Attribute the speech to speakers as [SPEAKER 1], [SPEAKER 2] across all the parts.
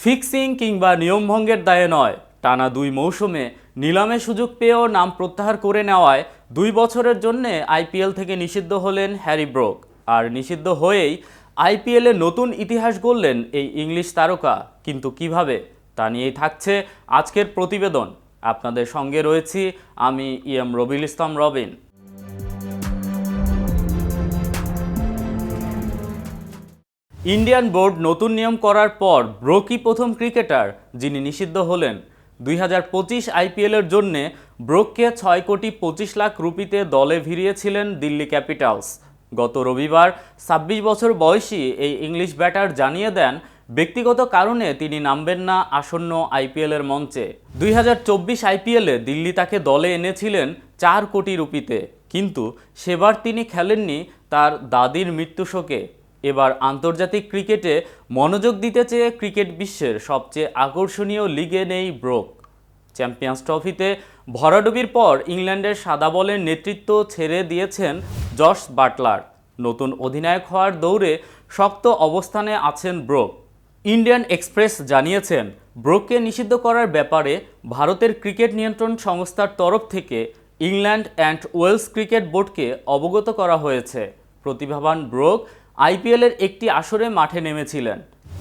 [SPEAKER 1] Fixing কিংবা নিয়মভঙ্গের দায়ে নয়। টানা দুই মৌসুমে নিলামে সুযোগ পেয়েও নাম প্রত্যাহার করে নেওয়ায় দুই বছরের জন্য আইপিএল থেকে নিষিদ্ধ হলেন হ্যারি ব্রোক। আর নিষিদ্ধ হয়েই আইপিএলে নতুন ইতিহাস গড়লেন এই ইংলিশ তারকা। কিন্তু কীভাবে? তা নিয়েই থাকছে আজকের প্রতিবেদন। আপনাদের সঙ্গে রয়েছি আমি ইএম রবিল ইসলাম রবিন। ইন্ডিয়ান বোর্ড নতুন নিয়ম করার পর ব্রোকি প্রথম ক্রিকেটার, যিনি নিষিদ্ধ হলেন। দুই হাজার পঁচিশ আইপিএলের জন্যে ব্রোককে ছয় কোটি পঁচিশ লাখ রুপিতে দলে ভিড়িয়েছিলেন দিল্লি ক্যাপিটালস। গত রবিবার ছাব্বিশ বছর বয়সী এই ইংলিশ ব্যাটার জানিয়ে দেন, ব্যক্তিগত কারণে তিনি নামবেন না আসন্ন আইপিএলের মঞ্চে। দুই হাজার চব্বিশ আইপিএলে দিল্লি তাকে দলে এনেছিলেন চার কোটি রুপিতে। কিন্তু সেবার তিনি খেলেননি তার দাদির মৃত্যু শোকে। এবার আন্তর্জাতিক ক্রিকেটে মনোযোগ দিতে চেয়ে ক্রিকেট বিশ্বের সবচেয়ে আকর্ষণীয় লিগে নেই ব্রোক। চ্যাম্পিয়ন্স ট্রফিতে ভরাডুবির পর ইংল্যান্ডের সাদা বলের নেতৃত্ব ছেড়ে দিয়েছেন জশ বাটলার। নতুন অধিনায়ক হওয়ার দৌড়ে শক্ত অবস্থানে আছেন ব্রোক। ইন্ডিয়ান এক্সপ্রেস জানিয়েছেন, ব্রোককে নিষিদ্ধ করার ব্যাপারে ভারতের ক্রিকেট নিয়ন্ত্রণ সংস্থার তরফ থেকে ইংল্যান্ড অ্যান্ড ওয়েলস ক্রিকেট বোর্ডকে অবগত করা হয়েছে। প্রতিভাবান ব্রোক আইপিএলের একটি আসরে মাঠে নেমেছিলেন।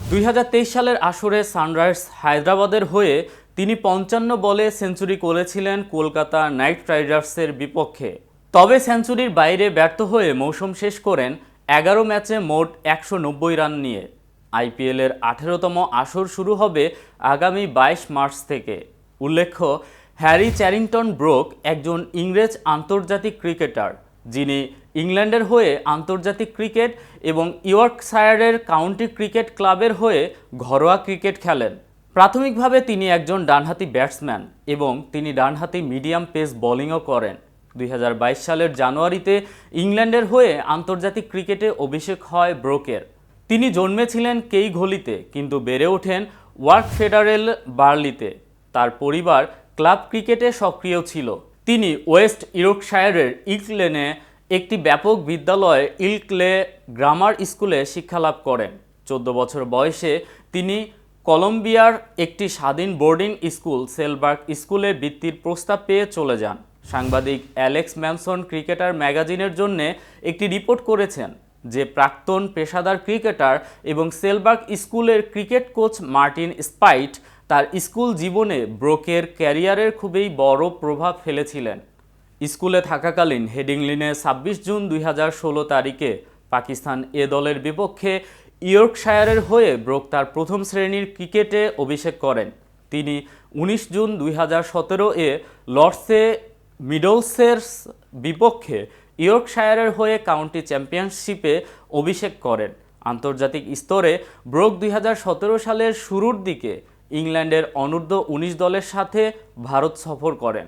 [SPEAKER 1] দুই হাজার তেইশ সালের আসরে সানরাইজার্স হায়দ্রাবাদের হয়ে তিনি পঞ্চান্ন বলে সেঞ্চুরি করেছিলেন কলকাতা নাইট রাইডার্সের বিপক্ষে। তবে সেঞ্চুরির বাইরে ব্যর্থ হয়ে মৌসুম শেষ করেন এগারো ম্যাচে মোট একশো নব্বই রান নিয়ে। আইপিএলের আঠেরোতম আসর শুরু হবে আগামী বাইশ মার্চ থেকে। উল্লেখ্য, হ্যারি চ্যারিংটন ব্রোক একজন ইংরেজ আন্তর্জাতিক ক্রিকেটার, যিনি ইংল্যান্ডের হয়ে আন্তর্জাতিক ক্রিকেট এবং ইয়র্কশায়ারের কাউন্টি ক্রিকেট ক্লাবের হয়ে ঘরোয়া ক্রিকেট খেলেন। প্রাথমিকভাবে তিনি একজন ডানহাতি ব্যাটসম্যান এবং তিনি ডানহাতি মিডিয়াম পেস বোলিংও করেন। দুই হাজার বাইশ সালের জানুয়ারিতে ইংল্যান্ডের হয়ে আন্তর্জাতিক ক্রিকেটে অভিষেক হয় ব্রোকের। তিনি জন্মেছিলেন কেই ঘলিতে, কিন্তু বেড়ে ওঠেন ওয়ার্ক ফেডারেল বার্লিতে। তার পরিবার ক্লাব ক্রিকেটে সক্রিয় ছিল। তিনি ওয়েস্ট ইয়র্কশায়ারের ইকলেনে একটি ব্যাপক বিদ্যালয় ইলকলে গ্রামার স্কুলে শিক্ষালাভ করেন। চোদ্দ বছর বয়সে তিনি কলম্বিয়ার একটি স্বাধীন বোর্ডিং স্কুল সেলবার্গ স্কুলে বৃত্তির প্রস্তাব পেয়ে চলে যান। সাংবাদিক অ্যালেক্স ম্যানসন ক্রিকেটার ম্যাগাজিনের জন্য একটি রিপোর্ট করেছেন যে প্রাক্তন পেশাদার ক্রিকেটার এবং সেলবার্গ স্কুলের ক্রিকেট কোচ মার্টিন স্পাইট তার স্কুল জীবনে ব্রোকের ক্যারিয়ারের খুবই বড় প্রভাব ফেলেছিলেন। স্কুলে থাকাকালীন হেডিংলিনে ছাব্বিশ জুন দুই ষোলো তারিখে পাকিস্তান এ দলের বিপক্ষে ইয়র্কশায়ারের হয়ে ব্রোক তার প্রথম শ্রেণির ক্রিকেটে অভিষেক করেন। তিনি উনিশ জুন দুই হাজার সতেরো এ লর্ডসে মিডলসের বিপক্ষে ইয়র্কশায়ারের হয়ে কাউন্টি চ্যাম্পিয়নশিপে অভিষেক করেন। আন্তর্জাতিক স্তরে ব্রোক দুই হাজার সতেরো সালের শুরুর দিকে ইংল্যান্ডের অনূর্ধ্ব উনিশ দলের সাথে ভারত সফর করেন।